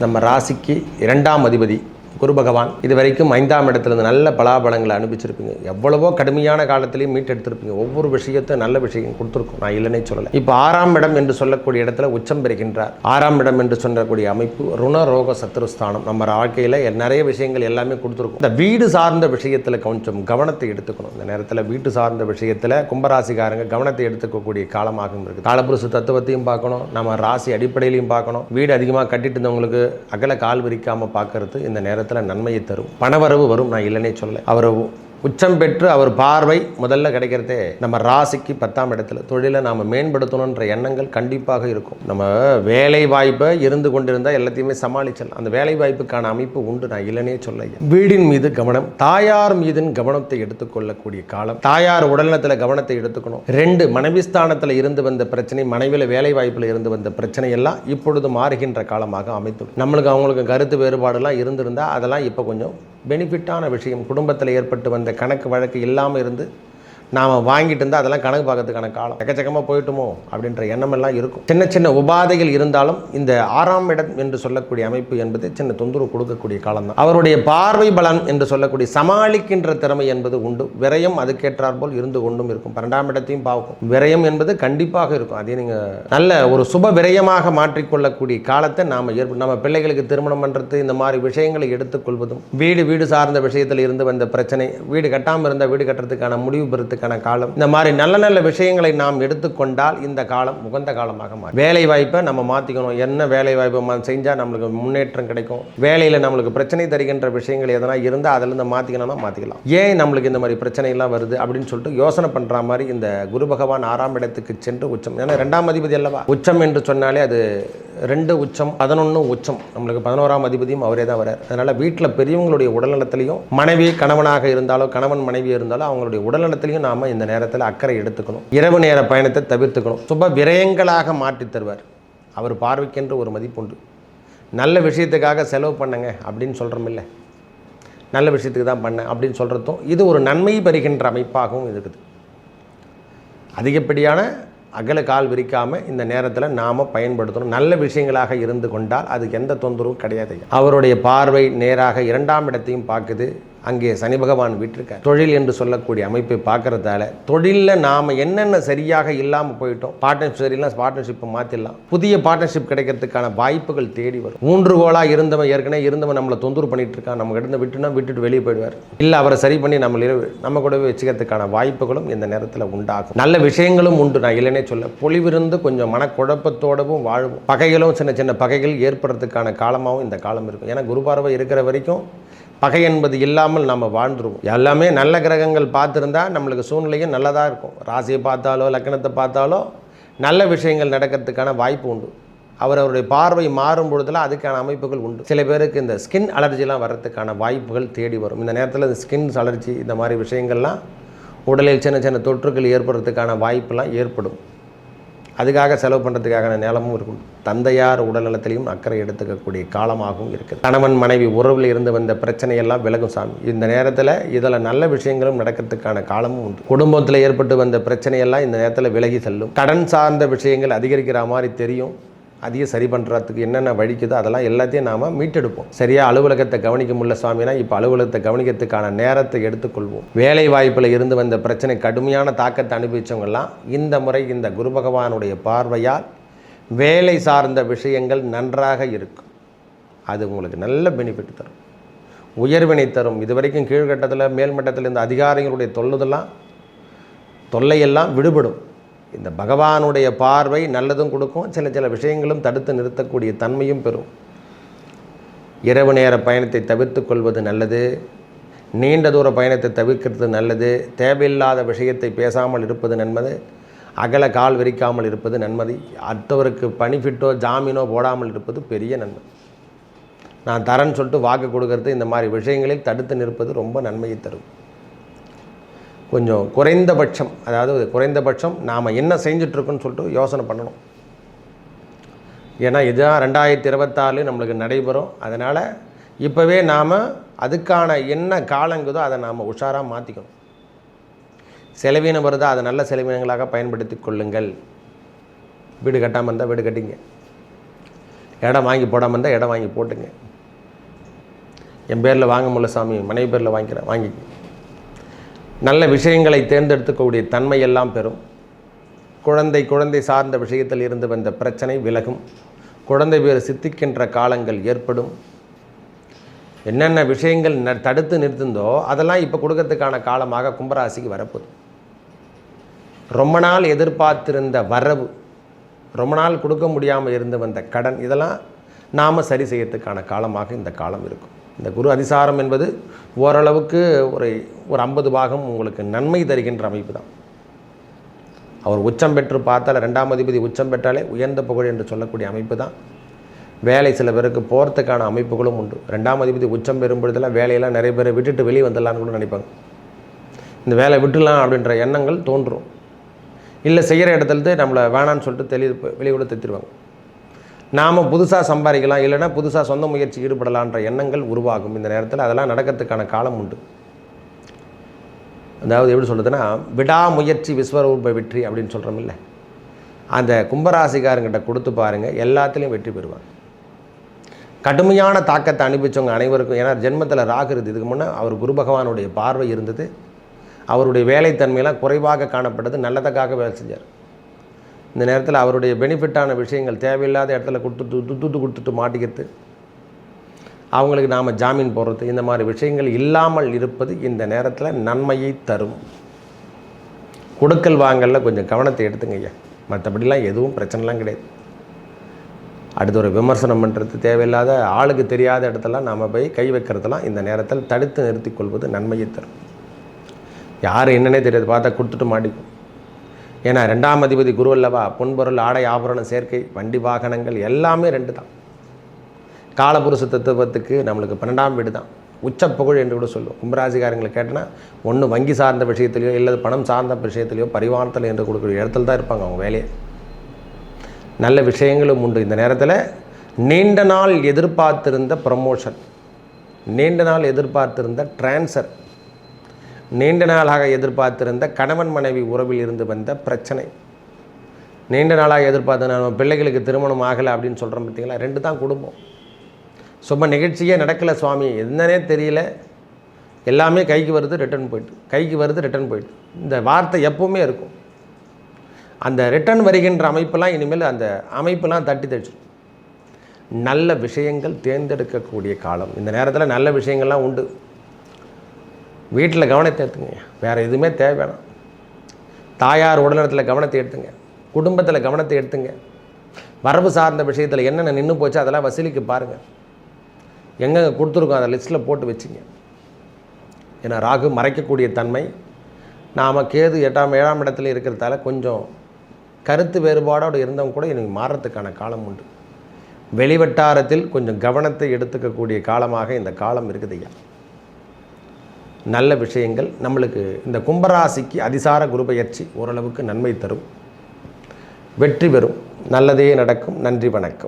நம்ம ராசிக்கு இரண்டாம் அதிபதி. குரு பகவான் இது வரைக்கும் ஐந்தாம் இடத்துலேருந்து நல்ல பலாபலங்களை அனுப்பிச்சிருப்பீங்க எவ்வளவோ கடுமையான காலத்திலையும் மீட்டெடுத்திருப்பீங்க ஒவ்வொரு விஷயத்தையும் நல்ல விஷயம் கொடுத்துருக்கும். நான் இல்லைன்னே சொல்லலை. இப்போ ஆறாம் இடம் என்று சொல்லக்கூடிய இடத்துல உச்சம் பெறுகின்றார். ஆறாம் இடம் என்று சொல்லக்கூடிய அமைப்பு ருண ரோக சத்துருஸ்தானம் நம்ம வாழ்க்கையில் நிறைய விஷயங்கள் எல்லாமே கொடுத்துருக்கும். இந்த வீடு சார்ந்த விஷயத்தில் கொஞ்சம் கவனத்தை எடுத்துக்கணும். இந்த நேரத்தில் வீட்டு சார்ந்த விஷயத்தில் கும்பராசிக்காரங்க கவனத்தை எடுத்துக்கக்கூடிய காலமாகவும் இருக்குது காலபுருஷ தத்துவத்தையும் பார்க்கணும். நம்ம ராசி அடிப்படையிலையும் பார்க்கணும். வீடு அதிகமாக கட்டிட்டு இருந்தவங்களுக்கு அகல கால் விரிக்காமல் பார்க்கறது இந்த நேரத்தில் நன்மையை தரும். பணவரவு வரும் நான் இல்லைன்னே சொல்ல அவர் உச்சம் பெற்று அவர் பார்வை முதல்ல கிடைக்கிறதே நம்ம ராசிக்கு பத்தாம் இடத்துல. தொழிலை நாம் மேம்படுத்தணுன்ற எண்ணங்கள் கண்டிப்பாக இருக்கும். நம்ம வேலை வாய்ப்பை இருந்து கொண்டிருந்தால் எல்லாத்தையுமே சமாளிச்சலாம் அந்த வேலை வாய்ப்புக்கான அமைப்பு உண்டு நான் இல்லைன்னே சொல்ல வீடின் மீது கவனம் தாயார் மீது கவனத்தை எடுத்துக்கொள்ளக்கூடிய காலம். தாயார் உடல்நலத்தில் கவனத்தை எடுத்துக்கணும். ரெண்டு மனைவி ஸ்தானத்தில் இருந்து வந்த பிரச்சனை மனைவியில் வேலை வாய்ப்பில் இருந்து வந்த பிரச்சனை எல்லாம் இப்பொழுது மாறுகின்ற காலமாக அமைத்து நம்மளுக்கு அவங்களுக்கு கருத்து வேறுபாடுலாம் இருந்திருந்தால் அதெல்லாம் இப்போ கொஞ்சம் பெனிஃபிட்டான விஷயம். குடும்பத்தில் ஏற்பட்டு வந்த கணக்கு வழக்கு இல்லாமல் இருந்து நாம் வாங்கிட்டு இருந்தால் அதெல்லாம் கணக்கு பார்க்கறதுக்கான காலம். எக்கச்சக்கமாக போயிட்டுமோ அப்படின்ற எண்ணமெல்லாம் இருக்கும். சின்ன சின்ன உபாதைகள் இருந்தாலும் இந்த ஆறாம் இடம் என்று சொல்லக்கூடிய அமைப்பு என்பது சின்ன தொந்தரவு கொடுக்கக்கூடிய காலம் தான் அவருடைய பார்வை பலன் என்று சொல்லக்கூடிய சமாளிக்கின்ற திறமை என்பது உண்டு. விரயம் அதுக்கேற்றார் போல் இருந்து கொண்டும் இருக்கும். பன்னெண்டாம் இடத்தையும் பார்க்கும். விரயம் என்பது கண்டிப்பாக இருக்கும். அதே நீங்கள் நல்ல ஒரு சுப விரயமாக மாற்றிக்கொள்ளக்கூடிய காலத்தை நாம் ஏற்ப நம்ம பிள்ளைகளுக்கு திருமணம் பண்ணுறது இந்த மாதிரி விஷயங்களை எடுத்துக்கொள்வதும் வீடு வீடு சார்ந்த விஷயத்தில் இருந்து வந்த பிரச்சனை வீடு கட்டாமல் இருந்தால் வீடு கட்டுறதுக்கான முடிவு பெறத்துக்கான காலம். இந்த மாதிரி நல்ல நல்ல விஷயங்களை நாம் எடுத்துக்கொண்டால் இந்த காலம் உகந்த காலமாக மாறும். வேலை வாய்ப்பை நம்ம மாற்றிக்கணும் என்ன வேலை வாய்ப்பு செஞ்சால் நம்மளுக்கு முன்னேற்றம் கிடைக்கும். வேலையில் நம்மளுக்கு பிரச்சனை தருகின்ற விஷயங்கள் எதனா இருந்தால் அதிலிருந்து மாற்றிக்கணும்னா மாற்றிக்கலாம் ஏன் நம்மளுக்கு இந்த மாதிரி பிரச்சனை எல்லாம் வருது அப்படின்னு சொல்லிட்டு யோசனை பண்ணுற மாதிரி இந்த குரு பகவான் ஆறாம் இடத்துக்கு சென்று உச்சம். ஏன்னா ரெண்டாம் அதிபதி அல்லவா? உச்சம் என்று சொன்னாலே அது ரெண்டு உச்சம் பதினொன்று உச்சம். நம்மளுக்கு பதினோராம் அதிபதியும் அவரே தான் வரார் அதனால் வீட்டில் பெரியவங்களுடைய உடல்நலத்திலையும் மனைவி கணவனாக இருந்தாலோ கணவன் மனைவி இருந்தாலோ அவங்களுடைய உடல்நலத்திலையும் நாம் இந்த நேரத்தில் அக்கறை எடுத்துக்கணும். இரவு நேர பயணத்தை தவிர்த்துக்கணும். சுப விரயங்களாக மாற்றி தருவார். அவர் பார்வைக்கென்று ஒரு மதிப்புண்டு. நல்ல விஷயத்துக்காக செலவு பண்ணுங்க அப்படின்னு சொல்கிறோமில்ல நல்ல விஷயத்துக்கு தான் பண்ணேன் அப்படின்னு சொல்கிறதும் இது ஒரு நன்மை பெறுகின்ற அமைப்பாகவும் இருக்குது. அதிகப்படியான அகல கால் விரிக்காமல் இந்த நேரத்தில் நாம் பயன்படுத்தணும். நல்ல விஷயங்களாக இருந்து கொண்டால் அதுக்கு எந்த தொந்தரவும் கிடையாது. அவருடைய பார்வை நேராக இரண்டாம் இடத்தையும் பார்க்குது. அங்கே சனி பகவான் விட்டுருக்கார். தொழில் என்று சொல்லக்கூடிய அமைப்பை பார்க்கறதால தொழிலில் நாம் என்னென்ன சரியாக இல்லாமல் போயிட்டோம் பார்ட்னர்ஷிப் சரியில்லாம் பார்ட்னர்ஷிப்பை மாற்றிடலாம் புதிய பார்ட்னர்ஷிப் கிடைக்கிறதுக்கான வாய்ப்புகள் தேடி வரும். மூன்று கோளாக இருந்தவன் ஏற்கனவே இருந்தவன் நம்மளை தொந்தரவு பண்ணிட்டு இருக்கான். நம்ம கிட்ட விட்டுனா விட்டுட்டு வெளியே போயிடுவார். இல்லை அவரை சரி பண்ணி நம்ம நம்ம கூடவே வச்சுக்கிறதுக்கான வாய்ப்புகளும் இந்த நேரத்தில் உண்டாகும். நல்ல விஷயங்களும் உண்டு. நான் இல்லைன்னே சொல்ல. பொலிவிருந்து கொஞ்சம் மனக்குழப்பத்தோடவும் வாழ்வோம். பகைகளும் சின்ன சின்ன பகைகள் ஏற்படுறதுக்கான காலமாகவும் இந்த காலம் இருக்கும். ஏன்னா குருபார்வை இருக்கிற வரைக்கும் பகை என்பது இல்லாமல் நம்ம வாழ்ந்துருவோம். எல்லாமே நல்ல கிரகங்கள் பார்த்துருந்தா நம்மளுக்கு சூழ்நிலையும் நல்லதாக இருக்கும். ராசியை பார்த்தாலோ லக்கணத்தை பார்த்தாலோ நல்ல விஷயங்கள் நடக்கிறதுக்கான வாய்ப்பு உண்டு. அவர் அவருடைய பார்வை மாறும் பொழுதுலாம் அதுக்கான அமைப்புகள் உண்டு. சில பேருக்கு இந்த ஸ்கின் அலர்ஜிலாம் வர்றதுக்கான வாய்ப்புகள் தேடி வரும். இந்த நேரத்தில் இந்த ஸ்கின் அலர்ஜி இந்த மாதிரி விஷயங்கள்லாம் உடலில் சின்ன சின்ன தொற்றுகள் ஏற்படுறதுக்கான வாய்ப்பெல்லாம் ஏற்படும். அதுக்காக செலவு பண்ணுறதுக்கான நிலமும் இருக்கும். தந்தையார் உடல்நலத்திலையும் அக்கறை எடுத்துக்கக்கூடிய காலமாகவும் இருக்குது. கணவன் மனைவி உறவில் இருந்து வந்த பிரச்சனையெல்லாம் விலகும் சாமி. இந்த நேரத்தில் இதில் நல்ல விஷயங்களும் நடக்கிறதுக்கான காலமும் உண்டு. குடும்பத்தில் ஏற்பட்டு வந்த பிரச்சனையெல்லாம் இந்த நேரத்தில் விலகி செல்லும். கடன் சார்ந்த விஷயங்கள் அதிகரிக்கிற மாதிரி தெரியும். அதையும் சரி பண்ணுறதுக்கு என்னென்ன வழிக்குதோ அதெல்லாம் எல்லாத்தையும் நாம் மீட்டெடுப்போம். சரியாக அலுவலகத்தை கவனிக்க முடியல சுவாமினா இப்போ அலுவலகத்தை கவனிக்கிறதுக்கான நேரத்தை எடுத்துக்கொள்வோம். வேலை வாய்ப்பில் இருந்து வந்த பிரச்சனை கடுமையான தாக்கத்தை அனுபவித்தவங்கெல்லாம் இந்த முறை இந்த குரு பகவானுடைய பார்வையால் வேலை சார்ந்த விஷயங்கள் நன்றாக இருக்கும். அது உங்களுக்கு நல்ல பெனிஃபிட் தரும். உயர்வினை தரும். இது வரைக்கும் கீழ்கட்டத்தில் மேல்மட்டத்தில் இருந்த அதிகாரிகளுடைய தொல்லுதெல்லாம் தொல்லையெல்லாம் விடுபடும். இந்த பகவானுடைய பார்வை நல்லதும் கொடுக்கும். சில சில விஷயங்களும் தடுத்து நிறுத்தக்கூடிய தன்மையும் பெறும். இரவு நேர பயணத்தை தவிர்த்து கொள்வது நல்லது. நீண்ட தூர பயணத்தை தவிர்க்கிறது நல்லது. தேவையில்லாத விஷயத்தை பேசாமல் இருப்பது நன்மது. அகல கால் விரிக்காமல் இருப்பது நன்மதி. அடுத்தவருக்கு பனிஃபிட்டோ ஜாமீனோ போடாமல் இருப்பது பெரிய நன்மை. நான் தரேன்னு சொல்லிட்டு வாக்கு கொடுக்கறது இந்த மாதிரி விஷயங்களில் தடுத்து நிற்பது ரொம்ப நன்மையை தரும். கொஞ்சம் குறைந்தபட்சம் அதாவது குறைந்தபட்சம் நாம் என்ன செஞ்சிட்ருக்கோன்னு சொல்லிட்டு யோசனை பண்ணணும். ஏன்னா இதுதான் ரெண்டாயிரத்தி இருபத்தாறு நம்மளுக்கு நடைபெறும். அதனால் இப்போவே நாம் அதுக்கான என்ன காலங்குதோ அதை நாம் உஷாராக மாற்றிக்கணும் செலவீனம் வருதா அதை நல்ல செலவினங்களாக பயன்படுத்தி கொள்ளுங்கள். வீடு கட்டாமல் இருந்தால் வீடு கட்டிங்க. இடம் வாங்கி போடாமல் இருந்தால் இடம் வாங்கி போட்டுங்க. என் பேரில் வாங்க முடியல சாமி மனைவி பேரில் வாங்கிக்கிறேன் வாங்கி நல்ல விஷயங்களை தேர்ந்தெடுத்துக்கக்கூடிய தன்மை எல்லாம் பெறும். குழந்தை குழந்தை சார்ந்த விஷயத்தில் இருந்து வந்த பிரச்சனை விலகும். குழந்தை பேர் சித்திக்கின்ற காலங்கள் ஏற்படும். என்னென்ன விஷயங்கள் ந தடுத்து நிறுத்துந்தோ அதெல்லாம் இப்போ கொடுக்கறதுக்கான காலமாக கும்பராசிக்கு வரப்போகுது. ரொம்ப நாள் எதிர்பார்த்திருந்த வரவு ரொம்ப நாள் கொடுக்க முடியாமல் இருந்து வந்த கடன் இதெல்லாம் நாம் சரி செய்யறதுக்கான காலமாக இந்த காலம் இருக்கும். இந்த குரு அதிசாரம் என்பது ஓரளவுக்கு ஒரு ஒரு ஐம்பது பாகம் உங்களுக்கு நன்மை தருகின்ற அமைப்பு தான் அவர் உச்சம் பெற்று பார்த்தால் ரெண்டாம் அதிபதி உச்சம் பெற்றாலே உயர்ந்த புகழ் என்று சொல்லக்கூடிய அமைப்பு தான் வேலை சில பேருக்கு போகிறதுக்கான அமைப்புகளும் உண்டு. ரெண்டாம் அதிபதி உச்சம் பெறும் பொழுதெல்லாம் வேலையெல்லாம் நிறைய பேரை விட்டுட்டு வெளியே வந்துடலான்னு கூட நினைப்பாங்க. இந்த வேலை விட்டுலாம் அப்படின்ற எண்ணங்கள் தோன்றும். இல்லை செய்கிற இடத்துலேருந்து நம்மளை வேணான்னு சொல்லிட்டு தெளி வெளியே கூட தெத்திடுவாங்க நாம் புதுசாக சம்பாதிக்கலாம் இல்லைன்னா புதுசாக சொந்த முயற்சி ஈடுபடலான்ற எண்ணங்கள் உருவாகும். இந்த நேரத்தில் அதெல்லாம் நடக்கிறதுக்கான காலம் உண்டு. அதாவது எப்படி சொல்கிறதுன்னா விடாமுயற்சி விஸ்வரூப வெற்றி அப்படின்னு சொல்கிறோம் இல்லை? அந்த கும்பராசிக்காரங்கிட்ட கொடுத்து பாருங்கள் எல்லாத்துலேயும் வெற்றி பெறுவாங்க. கடுமையான தாக்கத்தை அனுப்பிச்சவங்க அனைவருக்கும் ஏன்னா ஜென்மத்தில் ராகு இதுக்கு முன்னே அவர் குரு பகவானுடைய பார்வை இருந்தது. அவருடைய வேலைத்தன்மையெல்லாம் குறைவாக காணப்பட்டது. நல்லதுக்காக வேலை செஞ்சார். இந்த நேரத்தில் அவருடைய பெனிஃபிட்டான விஷயங்கள் தேவையில்லாத இடத்துல கொடுத்துட்டு துட்டு கொடுத்துட்டு மாட்டிக்கிறது அவங்களுக்கு நாம் ஜாமீன் போடுறது இந்த மாதிரி விஷயங்கள் இல்லாமல் இருப்பது இந்த நேரத்தில் நன்மையை தரும். கொடுக்கல் வாங்கலில் கொஞ்சம் கவனத்தை எடுத்துங்க ஐயா. மற்றபடிலாம் எதுவும் பிரச்சனைலாம் கிடையாது. அடுத்து ஒரு விமர்சனம் பண்ணுறது தேவையில்லாத ஆளுக்கு தெரியாத இடத்தெல்லாம் நாம் போய் கை வைக்கிறதெல்லாம் இந்த நேரத்தில் தடுத்து நிறுத்திக் கொள்வது நன்மையை தரும். யார் என்னன்னே தெரியாது பார்த்தா கொடுத்துட்டு மாட்டிக்கும். ஏன்னா ரெண்டாம் அதிபதி குரு அல்லவா பொன்பொருள் ஆடை ஆபரணம் சேர்க்கை வண்டி வாகனங்கள் எல்லாமே ரெண்டு தான். காலபுருஷ தத்துவத்துக்கு நம்மளுக்கு பன்னெண்டாம் வீடு தான். உச்சப்புகழ் என்று கூட சொல்லுவோம். கும்பராசிகாரங்களை கேட்டனா ஒன்று வங்கி சார்ந்த விஷயத்திலையோ இல்லை பணம் சார்ந்த விஷயத்திலையோ பரிவாரத்தில் என்று கொடுக்குற இடத்துல தான் இருப்பாங்க அவங்க வேலையை. நல்ல விஷயங்களும் உண்டு. இந்த நேரத்தில் நீண்ட நாள் எதிர்பார்த்திருந்த ப்ரமோஷன் நீண்ட நாள் எதிர்பார்த்திருந்த டிரான்ஸ்ஃபர் நீண்ட நாளாக எதிர்பார்த்திருந்த கணவன் மனைவி உறவில் இருந்து வந்த பிரச்சனை. நீண்ட நாளாக எதிர்பார்த்த நம்ம பிள்ளைகளுக்கு திருமணம் ஆகலை அப்படின்னு சொல்கிறோம் பார்த்தீங்களா? ரெண்டு தான் குடும்பம். சும்மா நிகழ்ச்சியே நடக்கலை சுவாமி. என்னன்னே தெரியல. எல்லாமே கைக்கு வருது ரிட்டர்ன் போயிட்டு. கைக்கு வருது ரிட்டர்ன் போயிட்டு. இந்த வார்த்தை எப்பவுமே இருக்கும். அந்த ரிட்டர்ன் வருகின்ற அமைப்பெல்லாம் இனிமேல் அந்த அமைப்பெல்லாம் தட்டி தடிச்சிடும் நல்ல விஷயங்கள் தேர்ந்தெடுக்கக்கூடிய காலம். இந்த நேரத்தில் நல்ல விஷயங்கள்லாம் உண்டு. வீட்டில் கவனத்தை எடுத்துங்க. வேறு எதுவுமே தேவையான தாயார் உடல்நலத்தில் கவனத்தை எடுத்துங்க. குடும்பத்தில் கவனத்தை எடுத்துங்க. வரவு சார்ந்த விஷயத்தில் என்னென்ன நின்று போச்சு அதெல்லாம் வசூலிக்கு பாருங்கள் எங்கெங்கே கொடுத்துருக்கோம் அதை லிஸ்ட்டில் போட்டு வச்சுங்க. ஏன்னா ராகு மறைக்கக்கூடிய தன்மை நாம் கேது எட்டாம் ஏழாம் இடத்துல இருக்கிறதால கொஞ்சம் கருத்து வேறுபாடோடு இருந்தவங்க கூட எனக்கு மாறுறதுக்கான காலம் உண்டு. வெளிவட்டாரத்தில் கொஞ்சம் கவனத்தை எடுத்துக்கக்கூடிய காலமாக இந்த காலம் இருக்குது ஐயா. நல்ல விஷயங்கள் நம்மளுக்கு இந்த கும்பராசிக்கு அதிசார குரு பயிற்சி ஓரளவுக்கு நன்மை தரும். வெற்றி பெறும். நல்லதே நடக்கும். நன்றி வணக்கம்.